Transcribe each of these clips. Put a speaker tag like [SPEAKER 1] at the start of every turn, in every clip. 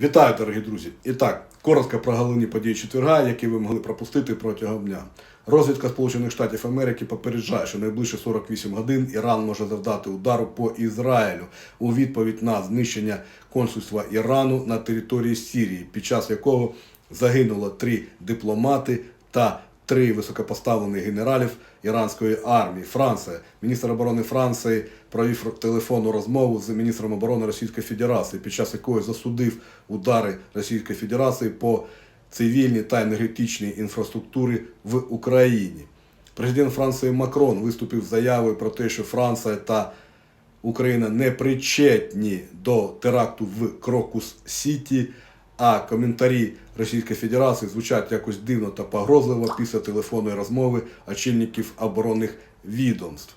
[SPEAKER 1] Вітаю, дорогі друзі! І так, коротко про головні події четверга, які ви могли пропустити протягом дня. Розвідка Сполучених Штатів Америки попереджає, що найближче 48 годин Іран може завдати удару по Ізраїлю у відповідь на знищення консульства Ірану на території Сирії, під час якого загинуло три дипломати та три високопоставлених генералів іранської армії. Франція, міністр оборони Франції провів телефонну розмову з міністром оборони Російської Федерації, під час якої засудив удари Російської Федерації по цивільній та енергетичній інфраструктурі в Україні. Президент Франції Макрон виступив заявою про те, що Франція та Україна не причетні до теракту в Крокус Сіті, а коментарі Російської Федерації звучать якось дивно та погрозливо після телефонної розмови очільників оборонних відомств.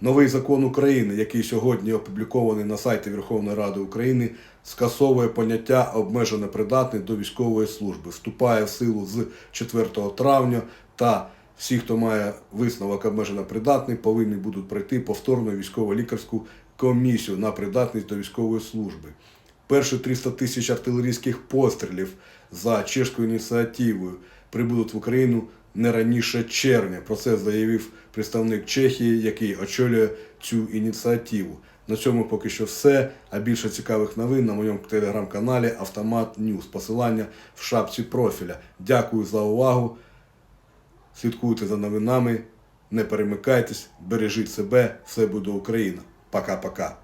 [SPEAKER 1] Новий закон України, який сьогодні опублікований на сайті Верховної Ради України, скасовує поняття обмежено придатний до військової служби, вступає в силу з 4 травня та всі, хто має висновок обмежено придатний, повинні будуть пройти повторну військово-лікарську комісію на придатність до військової служби. Перші 300 тисяч артилерійських пострілів за чешською ініціативою прибудуть в Україну не раніше червня. Про це заявив представник Чехії, який очолює цю ініціативу. На цьому поки що все. А більше цікавих новин на моєму телеграм-каналі Автомат Ньюс. Посилання в шапці профіля. Дякую за увагу. Слідкуйте за новинами, не перемикайтесь, бережіть себе, все буде Україна. Пока-пока.